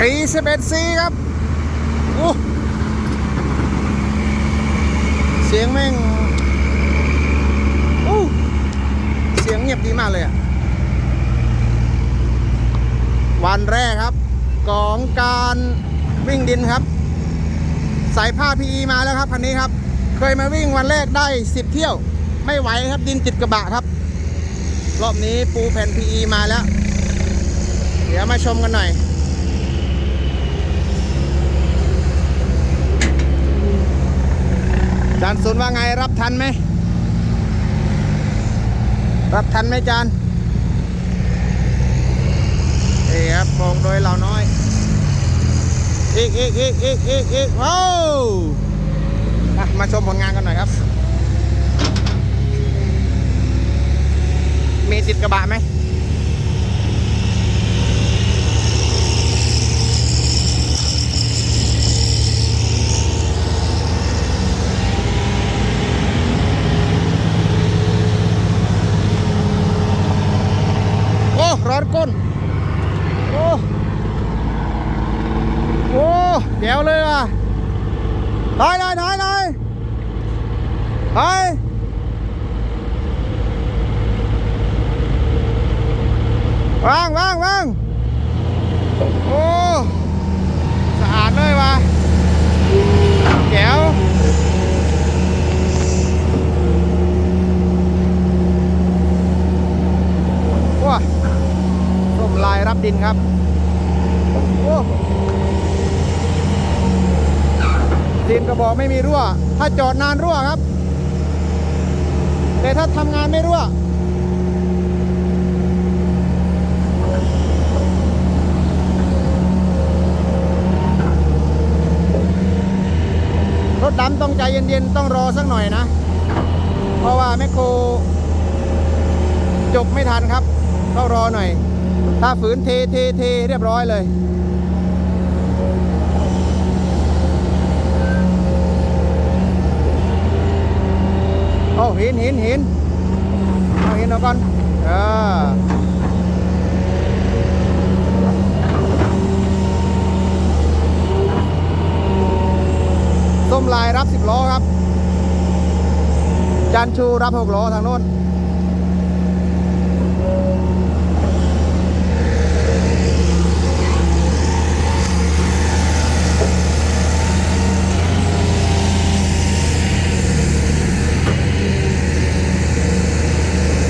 ปีสิบเอ็ดซีครับโอ้เสียงแม่งโอ้เสียงเงียบดีมากเลยอะวันแรกครับ ของการวิ่งดินครับ สายผ้า PE มาแล้วครับคันนี้ครับ เคยมาวิ่งวันแรกได้ 10 เที่ยว ไม่ไหวครับดินติดกระบะครับ รอบนี้ปูแผ่น PE มาแล้ว เดี๋ยวมาชมกันหน่อย จานศูนว่าไงรับทันไหม รับทันไหมจานเอ้ครับมองโดยเราน้อยอีกอีกอีกอีกอีกอีกว้าวอะมาชมผลงานกันหน่อยครับ มีติดกระบะไหม โอ้ ร้อนก้น โอ้ โอ้ เดี๋ยวเลยอะถอยเลยถอยเลยถอยว่างว่างว่างโอ้สะอาดเลยว่ะแก้วว้าส้มลายรับดินครับโอ้ ดิน กระบอกไม่มีรั่ว ถ้าจอดนานรั่วครับ แต่ถ้าทำงานไม่รั่วรถดำต้องใจเย็นๆ ต้องรอสักหน่อยนะ เพราะว่าแมคโครจบไม่ทันครับ ต้องรอหน่อย ถ้าฝืนเทเทเทเรียบร้อยเลย เอา หินหินหินเอาหินเอาก่อนเออส้มลายรับสิบล้อครับจันชูรับหกล้อทางโน้น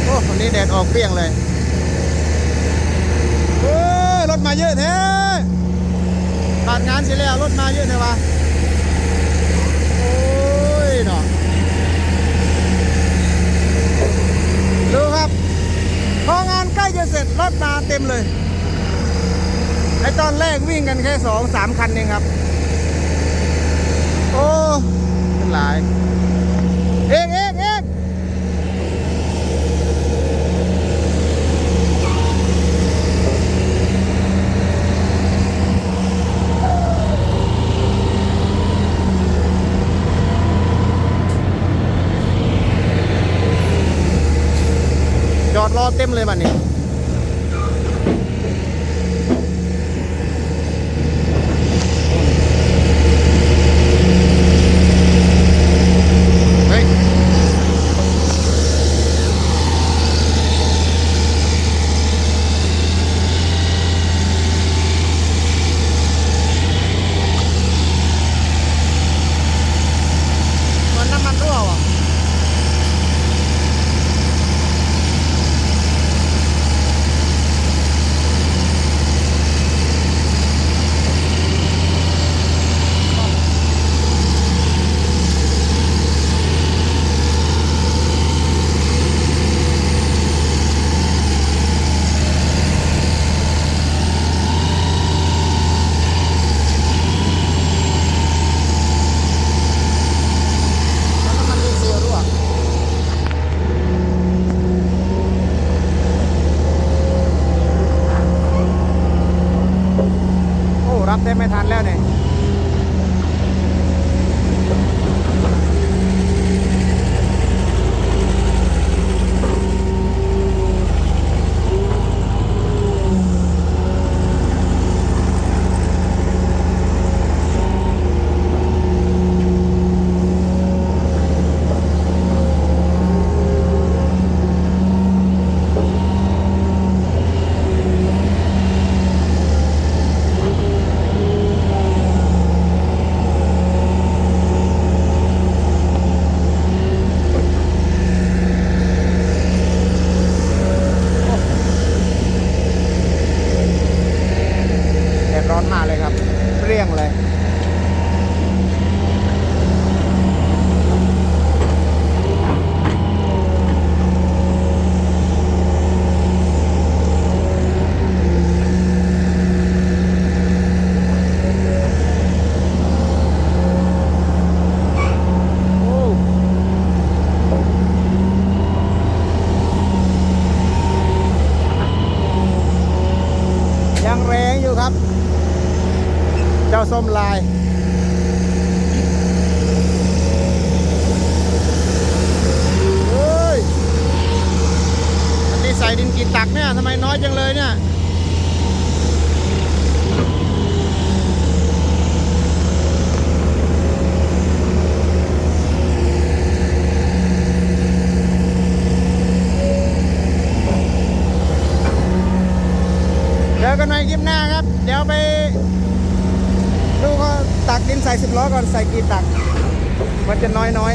โอ้วันนี้แดด ออกเปรี้ยงเลยเฮ้ยรถมาเยอะแท้ขาดงานเสร็จแล้วรถมาเยอะเลยวะโอ้ยเนาะดูครับพองานใกล้จะเสร็จรถมาเต็มเลยไอตอนแรกวิ่งกันแค่สองสามคันเองครับ โอ้เป็นหลาย เอกเอกเอกจอดรอ เต็มเลยมันนี้เฮ้ย มันน้ำมันรั่วว่ะ แล้วน้ำมันดีเซลรั่วโอ้ รับ ไม่ทันแล้วเนี่ย โอ้ยังแรงอยู่ครับ เจ้า ส้มลาย เฮ้ย อันนี้ใส่ดินกี่ตักเนี่ยทำไมน้อยจังเลยเนี่ย เจอกันในคลิปหน้าครับ เดี๋ยวไป ดินใส่สิบล้อก่อนใส่กีตัก มันจะน้อยน้อย